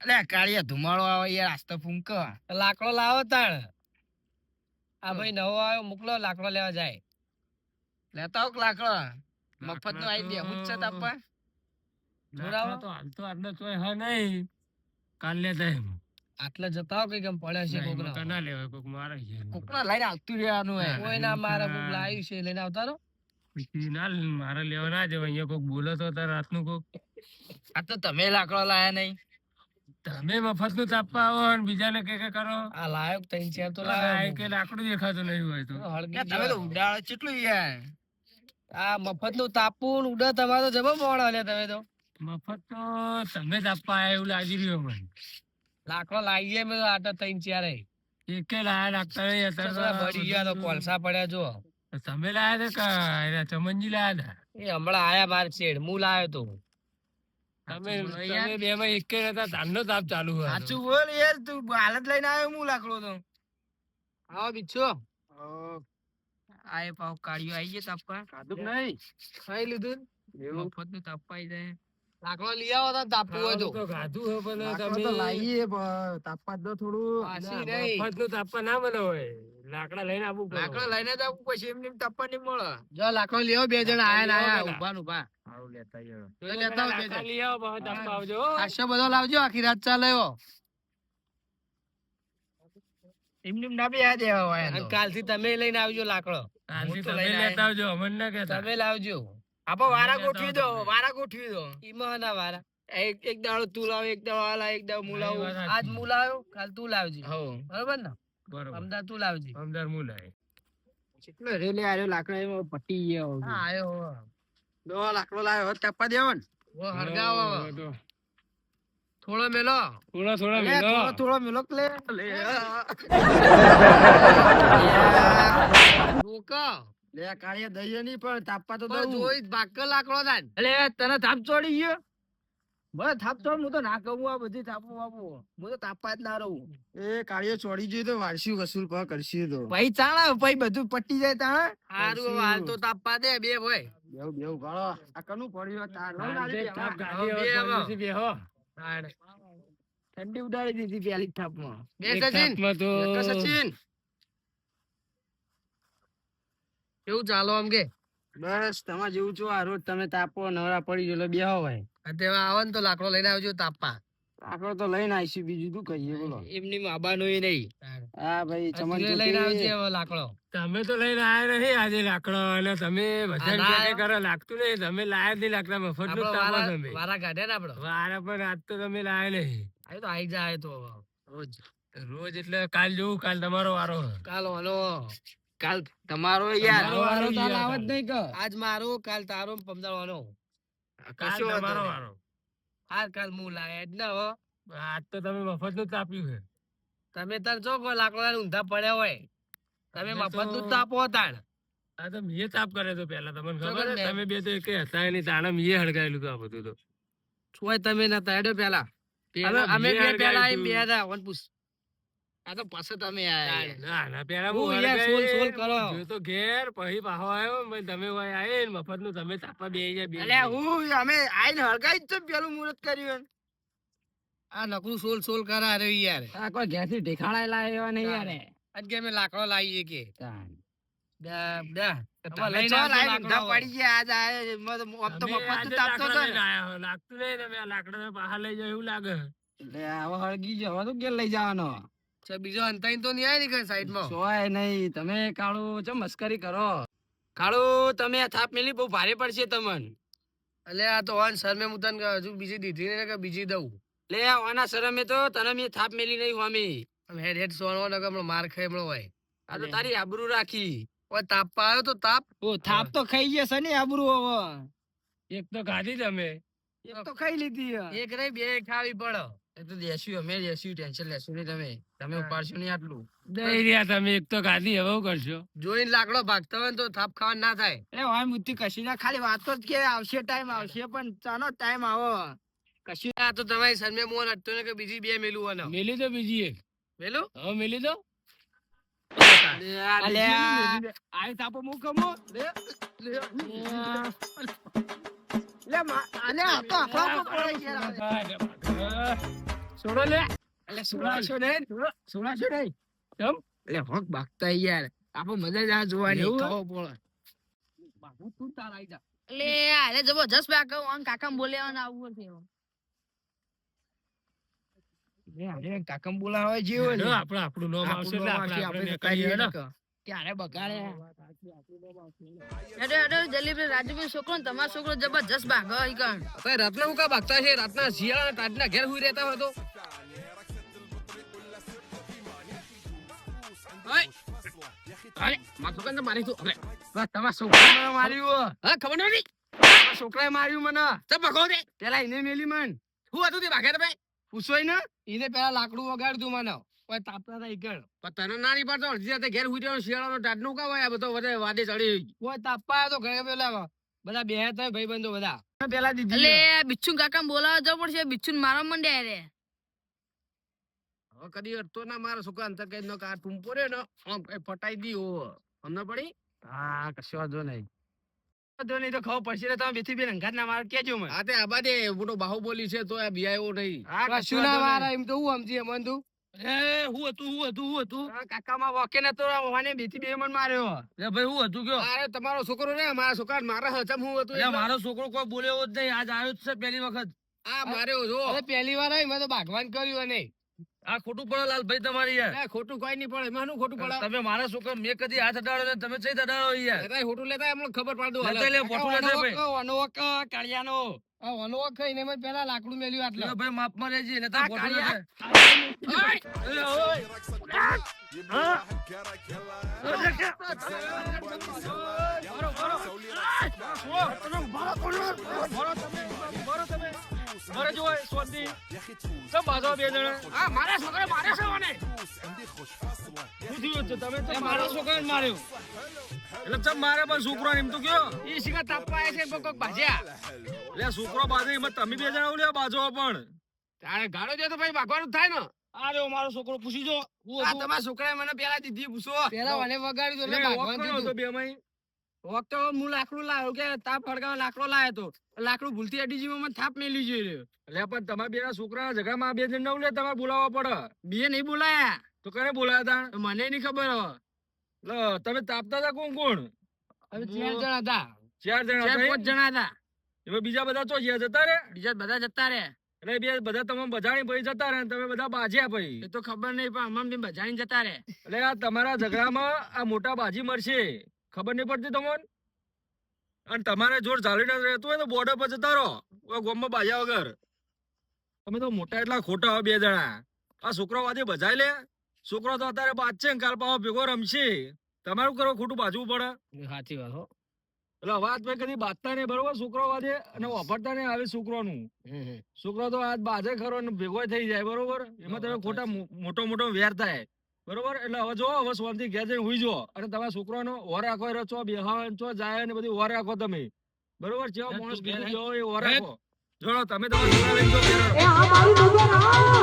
અલે કાળિયા ધુમાડો આવે યાર આસ્તો ફૂંક. લાકડો લાવો તાણ. આ ભાઈ નવો આવ્યો મોકલો લાકડો લેવા જાય. લેતા આવો લાકડો. મફત નો આઈ દે હું જ છે જોડાવો. તો હાલ તો આટલો તોય હા નહીં. કાલ લેતા એમ આટલા જતા હો કઈ કેમ પડે છે કોકનો. ના લેવાય કોક મારે છે કોકના લઈને આવતું રહેવાનું હે. કોઈ ના મારે કોક લાવ્યું છે લઈને આવતા રહો. ના મારે લેવા ના જવાય અહીંયા કોક બોલો તો રાત રાતનું કોક. આ તો તમે લાકડો લાયા નહીં. તમે મફતનું તાપવા આવો અને બીજાને કે કે કરો. આ લાયક ત્રણ છે તો લાયક કે લાકડું દેખાતું નહીં હોય તો. તમે તો. ઉડાડો કેટલું યાર? આ મફતનું તાપવું ઉડે તમારે તો જબો મોડા લે તમે તો. મફત તો તમે તાપવા આવ્યા એવું લાગી રહ્યું મને લાકડો લાવી જાય મેં તો આટા ત્રણ ચારે એકે લાયા લાગતા નહીં અત્યારે બળી ગયા તો કોલસા પડ્યા જો તમે લાયા હતા ચમનજી લાયા હતા? એ હમણાં આયા માર છેડ હું લાવ્યો તો. તમે. તમે બે માં એક નતા તારનો તાપ ચાલુ હતો. સાચું બોલ યાર તું હાલત લઈને આવ્યો હું લાકડો તો? આવો બીછો આય પાવ કાળિયો આઈ ગયા તાપવા. કાધું નહીં. ખાઈ લીધું. મફતનું તાપવા આઈ જાય. લાકડો લઈ આવો તો તાપવું હોય તો. ખાવાનું હે પણ તમે. તો લાવીએ તાપવા દો થોડું. પાછી ના, તાપવા ના મળે હોય. લાકડા લઈને આવવું પડે લઈને જ આવું પછી એમને એમ તાપવા નહીં મળે. જો લાકડો લેવો બે જણ આયા ને આયા ઊભા ને ઊભા સારું લેતા આવજો આશો બધો લાવજો આખી રાત ચાલે એવો ના બે દેવા હોય કાલથી તમે લઈને આવજો લાકડો. કાલથી તમે લેતા આવજો અમને ના કહેતા. તમે લાવજો. આપો વારા ગોઠવી દો વારા ગોઠવી દો. ઈમાં ના વારા. એક એક દાડો તું લાવ એક દાડો આ એક દાડો એ લાવું. આજ. લાવ્યો કાલ તું લાવજે. હો બરોબર ને? બરોબર. અમદાવાદ તું લાવજે. અમદાર મું. કેટલો રેલે લાકડા એમાં પટી ગયો. આયો. દો લાકડો લાવ્યો હોત દેવો ને હળગાવો. થોડો મેલો. થોડો થોડો મેલો. થોડો મેલો લે લે. રોકો. લે કાળિયા દઈએ નહીં પણ તાપવા તો જોઈ ભાગકર લાકડો થાય તને તાપ ચોડી ગયો? બસ થાપ ચોડ હું તો ના કહું આ બધી થાપો વાપો. હું તો તાપવા જ ના રહું. એ કાળીઓ ચોડી જોઈએ તો વારસી વસૂલ પર કરશી તો. ભાઈ ચાણા ભાઈ બધું પટી જાય તાણા. હારું હાલ તો તાપવા દે બે ભાઈ બેવ બેવ ગાળો આ કનું પડ્યો તાર તાપ ગાડી બે ઠંડી ઉડાડી દીધી પેલી થાપમાં. બે સચિન. તો સચિન. કેવું ચાલો આમ કે? બસ તમારે જેવું છો. આ રોજ તમે તાપો નવરા પડી ગયો એટલે બેહો ભાઈ. તેમાં આવે ને તો લાકડો લઈને આવજો તાપા લાકડો તો લઈને આવીશું બીજું શું કહીએ બોલો. એમની માબાનું ય નહીં. હા ભાઈ ચમન લઈને આવજે લાકડો. તમે તો લઈને આવ્યા નહીં આજે લાકડો અને તમે કે કરો લાગતું નહીં. તમે લાયા જ નહીં લાકડા મફતનું તાપો તમે. વારા કાઢે ને આપડો? વારા પણ આજ તો તમે લાયા નહીં. આય તો આઈ જાય તો. રોજ. રોજ એટલે કાલ જોવું કાલ તમારો વારો. કાલ હલો કાલ તમારો યાર. આજ મારો કાલ તારો પમદાવાનો કશો વાંધો વારો હાલ કાલ મું લાયા એટલે હો. આજ તો તમે મફતનું તાપ્યું છે. તમે તાર જો કો લાકડા ઊંધા પડ્યા હોય તમે મફતનું તાપો તાણ. આ તો મીએ તાપ કરે તો પેલા તમને ખબર? તમે બે તો એકે હતા નહીં તાણે મીએ હળગાયેલું તો આ બધું તો. છોય તમે નતા હેડો પેલા અમે બે પેલા આઈ બે હતા. વન પૂછ આ તો પાછો તમે. ના ના પેલા હું હું યાર સોલ સોલ કરો. જો તો ઘેર પછી પાછો આવ્યો પછી તમે આયે ને મફતનું તમે તાપવા બે જાય બે અલ્યા હું અમે આઈને હળગાઈ જ પેલું મુહૂર્ત કર્યું આ નકરું સોલ સોલ કરા રે યાર. આ કોઈ ઘેરથી ઢેખાડા લાવ્યા નહીં યાર. આજ કે લાકડો લાવીએ કે. દા દા લાકડો નું. ને. બહાર લઈ જાય એવું લાગે. એટલે હવે હળગી ગયો હવે તો ઘેર લઈ જવાનો. છે બીજો અંતાઈ તો નહીં આવી ને સાઈડમાં. સોય નહીં તમે કાળુ ચમ મસ્કરી કરો? કાળુ તમે થાપ મેલી બહુ ભારે પડશે તમને. એટલે આ તો ઓન સર મેં હું તને હજુ બીજી દીધી ને કે બીજી દઉં. લે આના શરમે તો તને મેં થાપ મેલી નહીં હોમી. હેડ હેડ સોનો ને હમણાં માર ખાય હમણાં હોય. આ તો તારી આબરૂ રાખી. ઓય તાપ આવ્યો તો તાપ. ઓ થાપ તો ખાઈ જશે ને આબરૂ હવે. એક તો ખાધી તમે. એક તો ખાઈ લીધી એક રહી બે ખાવી પડે. એ તો દેશું અમે દેશું ટેન્શન લેશું નહીં તમે. તમે ઉપાડશો નહીં આટલું. દઈ રહ્યા તમે એક તો ખાધી હવે કરશો? જોઈને લાકડો ભાગતા હોય ને તો થાપ ખાવા ના થાય. એ હોય મુત્તી કશી ના ખાલી વાતો જ કે આવશે ટાઈમ આવશે પણ ચાનો ટાઈમ આવો. કશું આ તો તમારી સર મેં મોન હટતો ને કે બીજી બે મેલું હોય મેલી દો બીજી એક. મેલું? હવે મેલી દો. અલ્યા તાપો મુ લે. લે. લે મા અલે આ તો આખો પડી ગયા છોડો લે એટલે સોળાશો નહીં સોળાશો નહીં કેમ એટલે હોક ભાગતા યાર આપણે મજા જ આ જોવાની એવું? ખબર પડે તું તાર આઈ જા એટલે અરે જબરજસ્ત બાક આમ કાકા બોલ્યા ને આવું અરે કાકમ બોલાવા જેવું ને આપણે આપણું નામ આવશે આપણે ક્યારે બગાડે હેડો હેડો જલ્દી રાજુભાઈ છોકરો તમારો છોકરો જબરજસ્ત બાક ઈ કણ તો રાતના હું કા ભાગતા છે રાતના શિયાળા ટાટના ઘેર હુઈ રહેતા હોય તો ઓય! અરે. અરે, બસ તમારા છોકરાએ માર્યું હા, ખબર નથી? છોકરાએ માર્યું મને તે. પેલા એને મેલી મન શું હતું તે ભાગે તમે? પૂછોય ને એને પેલા લાકડું વગાડતું મને કોઈ તાપતા હતા ઈકણ પણ તને ના નહીં પાડતો. અડધી રાતે ઘેર હુઈ શિયાળાનો ટાટનું કા હોય આ બધો વધે વાદે ચડી તાપવા આવ્યો તો ઘરે પેલા બધા બે થાય ભાઈ બંધો. બધા પેલા દીધી એટલે બિચ્છુ કાકા બોલાવા જવું પડશે. બિચ્છુ મારવા માંડ્યા રે હવે કદી અડતો ના મારા. છોકરા અંતર કઈ નો કા ટૂંપો રે ને આમ કઈ ફટાઈ દી હો અમને પડી? હા કશો વાંધો નહીં. વાંધો નહીં તો ખબર પડશે. તમે બેથી બેન અંગાત ના માર કેજો મને. આ તે આબા મોટો બાહુબલી છે તો આ બિયાયો નહીં. હા કશું ના મારા એમ તો હું સમજી તું એ હું હતું હું હતું હું હતું. કાકા માં વોકે નતો મને બેથી બે મન માર્યો. લે ભાઈ હું હતું કયો? અરે તમારો છોકરો ને મારા છોકરા મારા હચમ હું હતું એટલે. મારો છોકરો કોઈ બોલ્યો જ નહીં. આજ આવ્યો જ છે પહેલી વખત. આ માર્યો જો. પહેલી વાર આવી મેં તો ભાગવાન કર્યું અને. આ ખોટું પડે લાલભાઈ તમારી યાર ખોટું કોઈ નહીં પડે એમાં ખોટું પડે તમે મારા છોકરા મેં કદી હાથ અડાડો ને તમે ચઈ અડાડો યાર ખોટું લેતા એમને ખબર પાડ દો લેતા લે પોટું લેતા ભાઈ વનવક કાળિયાનો આ વનવક ખાઈને મેં પેલા લાકડું મેલ્યું આટલે ભાઈ માપમાં રહેજે લેતા આ પોટું કાળિયા. બાજો બે ઓય હા મારા છોકરા મારે છે મને મારો છોકરાને માર્યો. એટલે ચમ મારે પણ છોકરો એમ તો કયો? એ સિંગા તાપવા છે કોક ભાજ્યા એટલે છોકરો બાજે એમાં તમે બે જણા ઉલ્યો બાજો પણ. તારે ગાડો દે તો ભાઈ ભાગવાનું થાય ને. આ રહ્યો મારો છોકરો પૂછી જો. આ તમારા છોકરાએ મને પેલા દીધી પૂછો. પેલા મને વગાડ્યું એટલે ભાગવાનું હતો બે માં વખતે હું લાકડું લાવ્યો કે તાપ ફડકાવા લાકડો લાવ્યો તો. લાકડું ભૂલથી અડી જીવો મને થાપ મેલી જોઈ એટલે પણ તમારા બે છોકરાના જગામાં બે જણ નવ લે તમારે બોલાવવા પડે. બે નહીં બોલાયા. તો કરે બોલાયા તા. મને નહીં ખબર હવે. તમે તાપતા હતા કોણ કોણ? ચાર જણા હતા ચાર જણા પાંચ જણા હતા એમાં બીજા બધા તો જ્યાં જતા રે? બીજા બધા જતા રે. એટલે બે બધા તમામ બજાણી ભાઈ જતા રહે તમે બધા બાજ્યા ભાઈ. એ તો ખબર નહીં પણ અમામ બી બજાણી જતા રે. એટલે આ તમારા ઝઘડામાં આ મોટા બાજી મરશે. ખબર નહીં પડતી તમને? અને તમારે જોર ચાલીને રહેતું હોય તો બોર્ડર પર જતા રહો. ગોમમાં બાજ્યા વગર. તમે તો મોટા એટલા ખોટા હો બે જણા. આ છોકરો વાદે બજાય લે. છોકરો તો અત્યારે બાજશે કાલ પાવો ભેગો રમશે. તમારું કરો ખોટું બાજવું પડે. સાચી વાત હો. એટલે અવાજ ભાઈ કદી બાજતા નહીં બરોબર? છોકરો વાદે અને વાપરતા નહીં આવે છોકરોનું. છોકરો તો આજ બાજે ખરો ને ભેગો થઈ જાય બરોબર? એમાં તમે ખોટા મોટો મોટો વેર થાય. બરોબર? એટલે હવે જો હવે સોનથી ઘેર જઈને હુઈ જો અને તમારા છોકરાનો ઓર રાખો એ છો બેહાવે છો જાય ને બધી ઓર રાખો તમે. બરોબર? જેવો માણસ ઘેર જો એ ઓર. રાખો જોડો તમે તમારા છોકરા લઈને જો ઘેર. એ આ મારી નજર આ